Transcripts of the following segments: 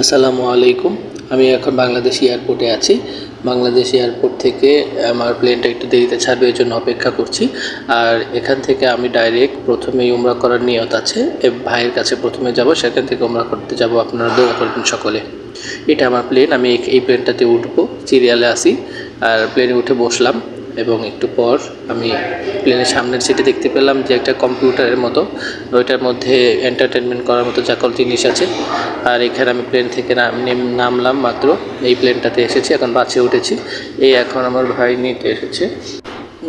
আসসালামু আলাইকুম। আমি এখন বাংলাদেশ এয়ারপোর্টে আছি। বাংলাদেশ এয়ারপোর্ট থেকে আমার প্লেনটা একটু দেরিতে ছাড়বে এর জন্য অপেক্ষা করছি। আর এখান থেকে আমি ডাইরেক্ট প্রথমেই উমরা করার নিয়ত আছে। ভাইয়ের কাছে প্রথমে যাব, সেখান থেকে উমরা করতে যাব আপনারা দোয়া করবেন সকলে। এটা আমার প্লেন আমি এই- এই প্লেনটাতে উঠবো। সিরিয়ালে আসি আর প্লেনে উঠে বসলাম। এবং একটু পর আমি প্লেনের সামনের সিটে দেখতে পেলাম যে একটা কম্পিউটারের মতো, ওইটার মধ্যে এন্টারটেনমেন্ট করার মতো সকল জিনিস আছে। আর এখানে আমি প্লেন থেকে নাম- নামলাম মাত্র, এই প্লেনটাতে এসেছি, এখন বাসে উঠেছি। এই এখন আমার ভাই নিতে এসেছে,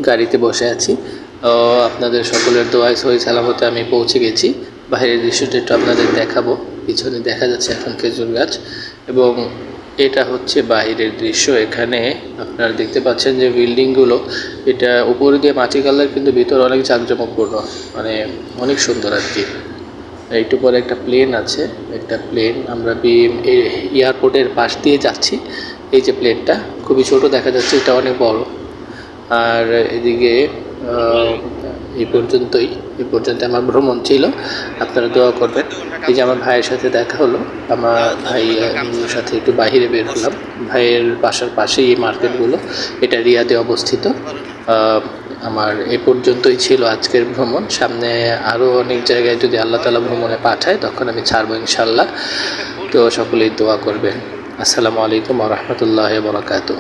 গাড়িতে বসে আছি। আপনাদের সকলের দোয়ায় সহি সালামতে আমি পৌঁছে গেছি। বাইরের দৃশ্যটা একটু আপনাদের দেখাবো, পিছনে দেখা যাচ্ছে এখন খেজুর গাছ এবং এটা হচ্ছে বাইরের দৃশ্য। এখানে আপনারা দেখতে পাচ্ছেন যে বিল্ডিংগুলো, এটা উপরে দিয়ে মাটি কালার, কিন্তু ভিতরে অনেক জাঁকজমকপূর্ণ মানে অনেক সুন্দর আর কি একটু পরে একটা প্লেন আছে। একটা প্লেন, আমরা এয়ারপোর্টের পাশ দিয়ে যাচ্ছি। এই যে প্লেনটা, খুবই ছোট, দেখা যাচ্ছে এটা অনেক বড়। আর এদিকে এই পর্যন্তই, এই পর্যন্ত আমার ভ্রমণ ছিল। আপনারা দোয়া করবেন। এই যে আমার ভাইয়ের সাথে দেখা হলো, আমার ভাই সাথে একটু বাইরে বের হলাম। ভাইয়ের বাসার পাশেই এই মার্কেটগুলো, এটা রিয়াদে অবস্থিত। আমার এ পর্যন্তই ছিল আজকের ভ্রমণ। সামনে আরও অনেক জায়গায় যদি আল্লাহ তালা ভ্রমণে পাঠায়, তখন আমি ছাড়বো ইনশাল্লাহ তো সকলেই দোয়া করবেন। আসসালামু আলাইকুম রহমতুল্লাহ বরাকাতু